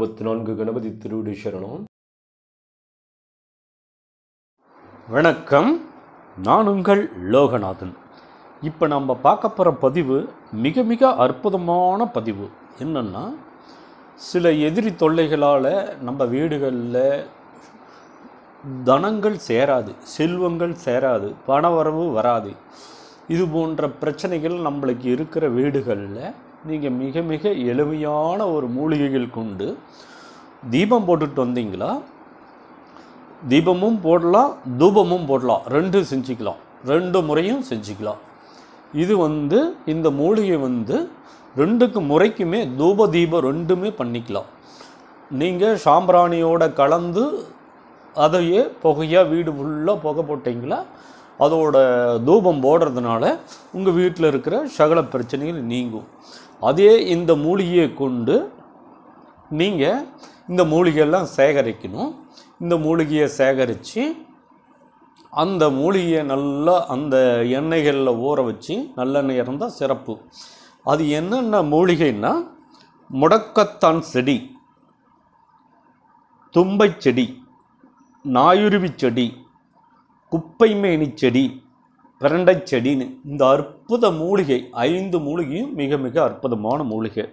அறுபத்தி நான்கு கணபதி திருவிடி சரணம். வணக்கம். நான் உங்கள் லோகநாதன். இப்போ நம்ம பார்க்க போகிற பதிவு மிக மிக அற்புதமான பதிவு. என்னென்னா சில எதிரி தொல்லைகளால் நம்ம வீடுகளில் தனங்கள் சேராது செல்வங்கள் சேராது பணவரவு வராது. இது போன்ற பிரச்சனைகள் நம்மளுக்கு இருக்கிற வீடுகளில் நீங்கள் மிக மிக எளிமையான ஒரு மூலிகைகள் கொண்டு தீபம் போட்டுட்டு வந்தீங்களா? தீபமும் போடலாம் தூபமும் போடலாம். ரெண்டும் செஞ்சுக்கலாம். ரெண்டு முறையும் செஞ்சுக்கலாம். இது வந்து இந்த மூலிகை வந்து ரெண்டுக்கு முறைக்குமே தூப தீபம் ரெண்டுமே பண்ணிக்கலாம். நீங்கள் சாம்பிராணியோட கலந்து அதையே புகையாக வீடு ஃபுல்லாக புகை போட்டிங்களா? அதோட தூபம் போடுறதுனால உங்கள் வீட்டில் இருக்கிற சகல பிரச்சனைகள் நீங்கும். அதே இந்த மூலிகையை கொண்டு நீங்கள் இந்த மூலிகையெல்லாம் சேகரிக்கணும். இந்த மூலிகையை சேகரித்து அந்த மூலிகையை நல்லா அந்த எண்ணெய்களில் ஊற வச்சு நல்லெண்ணெய் இருந்தால் சிறப்பு. அது என்னென்ன மூலிகைன்னா முடக்கத்தான் செடி தும்பைச் செடி நாயுருவி செடி குப்பைமேனி செடி பிரண்டை செடின்னு இந்த அற்புத மூலிகை ஐந்து மூலிகையும் மிக மிக அற்புதமான மூலிகை.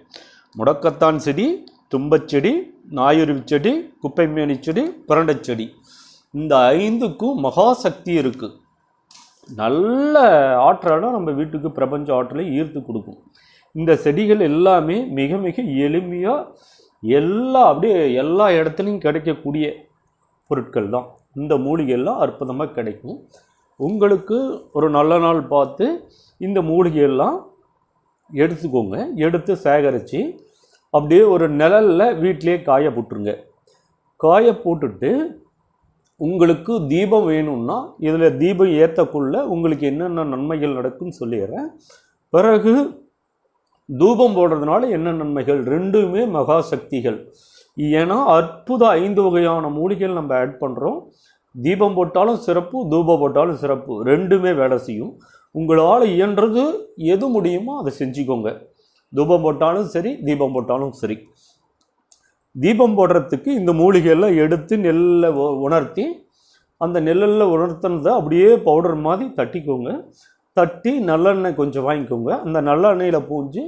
முடக்கத்தான் செடி தும்பச்செடி நாயுருவி செடி குப்பைமேனி செடி பிரண்டை செடி. இந்த ஐந்துக்கும் மகாசக்தி இருக்குது நல்ல ஆற்றலை நம்ம வீட்டுக்கு பிரபஞ்ச ஆற்றலை ஈர்த்து கொடுக்கும். இந்த செடிகள் எல்லாமே மிக மிக எளிமையாக எல்லா அப்படியே எல்லா இடத்துலையும் கிடைக்கக்கூடிய பொருட்கள் தான். இந்த மூலிகையெல்லாம் அற்புதமாக கிடைக்கும். உங்களுக்கு ஒரு நல்ல நாள் பார்த்து இந்த மூலிகையெல்லாம் எடுத்துக்கோங்க. எடுத்து சேகரித்து அப்படியே ஒரு நிழலில் வீட்டிலே காய போட்டுருங்க. காய போட்டுட்டு உங்களுக்கு தீபம் வேணும்னா இதில் தீபம் ஏற்றக்குள்ள உங்களுக்கு என்னென்ன நன்மைகள் நடக்கும்னு சொல்லிடுறேன். பிறகு தூபம் போடுறதுனால என்ன நன்மைகள்? ரெண்டுமே மகா சக்திகள். ஏன்னா அற்புத ஐந்து வகையான மூலிகைகள் நம்ம ஆட் பண்ணுறோம் தீபம் போட்டாலும் சிறப்பு தூபம் போட்டாலும் சிறப்பு. ரெண்டுமே வேலை செய்யும். உங்களால் இயன்றது எது முடியுமோ அதை செஞ்சுக்கோங்க. தூபம் போட்டாலும் சரி தீபம் போட்டாலும் சரி. தீபம் போடுறதுக்கு இந்த மூலிகையெல்லாம் எடுத்து நெல்லை உணர்த்தி அந்த நெல்லில் உணர்த்தினதை அப்படியே பவுடர் மாதிரி தட்டிக்கோங்க. தட்டி நல்லெண்ணெய் கொஞ்சம் வாங்கிக்கோங்க. அந்த நல்லெண்ணெயில் பூஞ்சி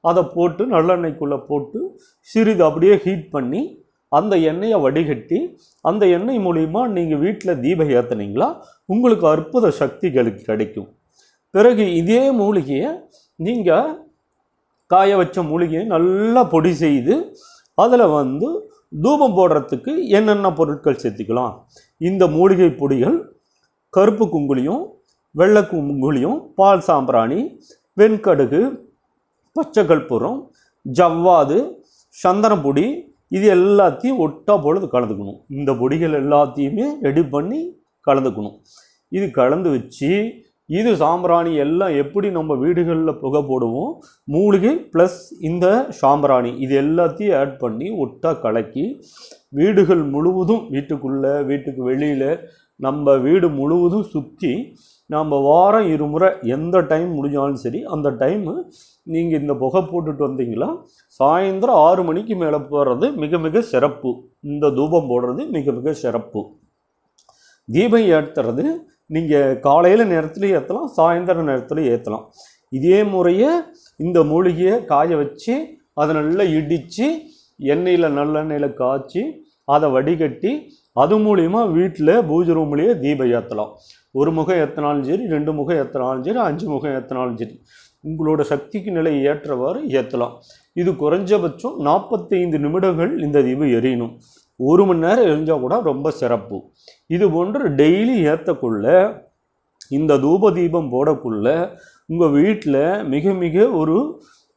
அதை போட்டு நல்லெண்ணெய்க்குள்ளே போட்டு சிறிது அப்படியே ஹீட் பண்ணி அந்த எண்ணெயை வடிகட்டி அந்த எண்ணெய் மூலிமா நீங்கள் வீட்டில் தீபம் ஏற்றுனீங்களா உங்களுக்கு அற்புத சக்திகளுக்கு கிடைக்கும். பிறகு இதே மூலிகையை நீங்கள் காய வச்ச மூலிகையை நல்லா பொடி செய்து அதில் வந்து தூபம் போடுறதுக்கு என்னென்ன பொருட்கள் சேர்த்துக்கலாம்? இந்த மூலிகை பொடிகள் கருப்பு குங்குலியும் வெள்ளை குங்குலியும் பால் சாம்பிராணி வெண்கடுகு பச்சை கற்பூரம் ஜவ்வாது சந்தனப்பொடி இது எல்லாத்தையும் ஒட்டா பொழுது கலந்துக்கணும். இந்த பொடிகள் எல்லாத்தையுமே ரெடி பண்ணி கலந்துக்கணும். இது கலந்து வச்சு இது சாம்பிராணி எல்லாம் எப்படி நம்ம வீடுகளில் புகை போடுவோம்? மூலிகை ப்ளஸ் இந்த சாம்பிராணி. இது எல்லாத்தையும் ஆட் பண்ணி ஒட்டா கலக்கி வீடுகள் முழுவதும் வீட்டுக்குள்ளே வீட்டுக்கு வெளியில் நம்ம வீடு முழுவதும் சுற்றி நம்ம வாரம் இருமுறை எந்த டைம் முடிஞ்சாலும் சரி அந்த டைமு நீங்கள் இந்த புகை போட்டுட்டு வந்தீங்களா? சாயந்தரம் ஆறு மணிக்கு மேலே போடுறது மிக மிக சிறப்பு. இந்த தூபம் போடுறது மிக மிக சிறப்பு. தீபம் ஏற்றுறது நீங்கள் காலையில் நேரத்துலையும் ஏற்றலாம் சாயந்தர நேரத்துலையும் ஏற்றலாம் இதே முறையை இந்த மூலிகையை காய வச்சு அதை நல்லா இடித்து எண்ணெயில் நல்லெண்ணெயில் காய்ச்சி அதை வடிகட்டி அது மூலிமா வீட்டில் பூஜை ரூம்லேயே தீபம் ஏற்றலாம் ஒரு முகம் ஏற்றினாலும் சரி ரெண்டு முகம் ஏற்றினாலும் சரி அஞ்சு முகம் ஏற்றினாலும் சரி உங்களோட சக்திக்கு நிலை ஏற்றவாறு ஏற்றலாம் இது குறைஞ்சபட்சம் நாற்பத்தைந்து நிமிடங்கள் இந்த தீபம் எரியணும். ஒரு மணி நேரம் எரிஞ்சால் கூட ரொம்ப சிறப்பு. இது போன்று டெய்லி ஏற்றக்குள்ள இந்த தூப தீபம் போடக்குள்ள உங்கள் வீட்டில் மிக மிக ஒரு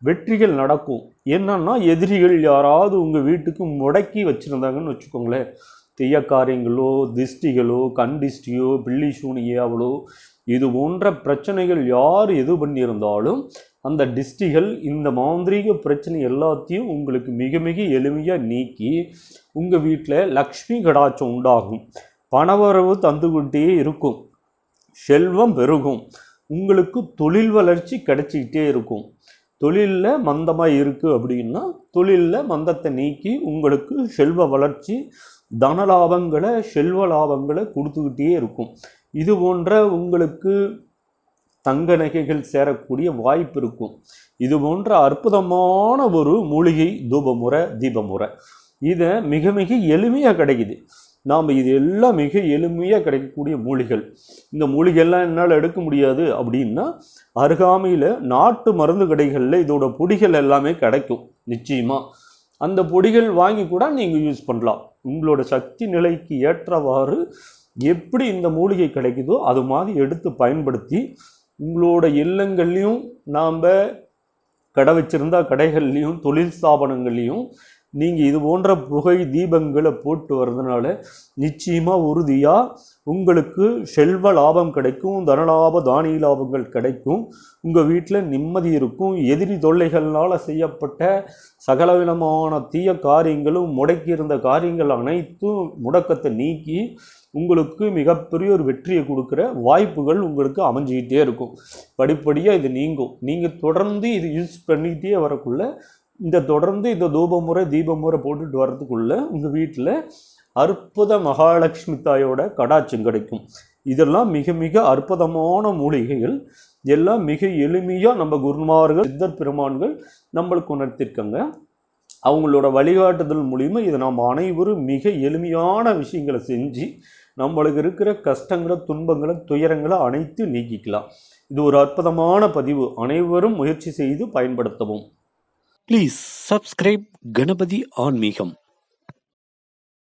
வெற்றிகள் நடக்கும். என்னன்னா எதிரிகள் யாராவது உங்கள் வீட்டுக்கு முடக்கி வச்சுருந்தாங்கன்னு வச்சுக்கோங்களேன். தெய்யக்காரியங்களோ திஷ்டிகளோ கண் திஷ்டியோ பில்லி சூனியாவளோ இது போன்ற பிரச்சனைகள் யார் எது பண்ணியிருந்தாலும் அந்த டிஸ்டிகள் இந்த மாந்திரீக பிரச்சனை எல்லாத்தையும் உங்களுக்கு மிக மிக எளிமையாக நீக்கி உங்கள் வீட்டில் லக்ஷ்மி கடாட்சம் உண்டாகும். பணவரவு தந்துக்கிட்டே இருக்கும். செல்வம் பெருகும். உங்களுக்கு தொழில் வளர்ச்சி கிடைச்சிக்கிட்டே இருக்கும். தொழிலில் மந்தமாக இருக்குது அப்படின்னா தொழிலில் மந்தத்தை நீக்கி உங்களுக்கு செல்வ வளர்ச்சி தன லாபங்களை செல்வ லாபங்களை கொடுத்துக்கிட்டே இருக்கும். இது போன்ற உங்களுக்கு தங்க நகைகள் சேரக்கூடிய வாய்ப்பு இருக்கும். இது போன்ற அற்புதமான ஒரு மூலிகை தூபமுறை தீபமுறை. இதை மிக மிக எளிமையாக கிடைக்குது. நாம் இது எல்லாம் மிக எளிமையாக கிடைக்கக்கூடிய மூலிகள். இந்த மூலிகைலாம் என்னால் எடுக்க முடியாது அப்படின்னா அருகாமையில் நாட்டு மருந்து கடைகளில் இதோட பொடிகள் எல்லாமே கிடைக்கும் நிச்சயமாக அந்த பொடிகள் வாங்கி கூட நீங்கள் யூஸ் பண்ணலாம். உங்களோட சக்தி நிலைக்கு ஏற்றவாறு எப்படி இந்த மூலிகை கிடைக்குதோ அது மாதிரி எடுத்து பயன்படுத்தி உங்களோட இல்லங்கள்லையும் நாம் கடை வச்சிருந்தா கடைகள்லையும் தொழில் ஸ்தாபனங்கள்லையும் நீங்கள் இது போன்ற புகை தீபங்களை போட்டு வர்றதுனால நிச்சயமாக உறுதியாக உங்களுக்கு செல்வ லாபம் கிடைக்கும் தனலாப தானிய லாபங்கள் கிடைக்கும். உங்கள் வீட்டில் நிம்மதி இருக்கும். எதிரி தொல்லைகளால் செய்யப்பட்ட சகலவிதமான தீய காரியங்களும் முடக்கி இருந்த காரியங்கள் அனைத்தும் முடக்கத்தை நீக்கி உங்களுக்கு மிகப்பெரிய ஒரு வெற்றியை கொடுக்குற வாய்ப்புகள் உங்களுக்கு அமைஞ்சிக்கிட்டே இருக்கும். படிப்படியாக இது நீங்கும். நீங்கள் தொடர்ந்து இது யூஸ் பண்ணிக்கிட்டே வரக்குள்ள இந்த தொடர்ந்து இந்த தூபமுறை தீபமுறை போட்டுட்டு வர்றதுக்குள்ளே உங்கள் வீட்டில் அற்புத மகாலட்சுமி தாயோட கடாட்சம் கிடைக்கும். இதெல்லாம் மிக மிக அற்புதமான மூலிகைகள். எல்லாம் மிக எளிமையாக நம்ம குருமார்கள் சித்தர் பெருமான்கள் நம்மளுக்கு உணர்த்திருக்காங்க. அவங்களோட வழிகாட்டுதல் மூலிமா இதை நாம் அனைவரும் மிக எளிமையான விஷயங்களை செஞ்சு நம்மளுக்கு இருக்கிற கஷ்டங்களை துன்பங்களை துயரங்களை அனைத்தும் நீக்கிக்கலாம். இது ஒரு அற்புதமான பதிவு. அனைவரும் முயற்சி செய்து பயன்படுத்தவும். Please subscribe Ganapathy Aanmegam.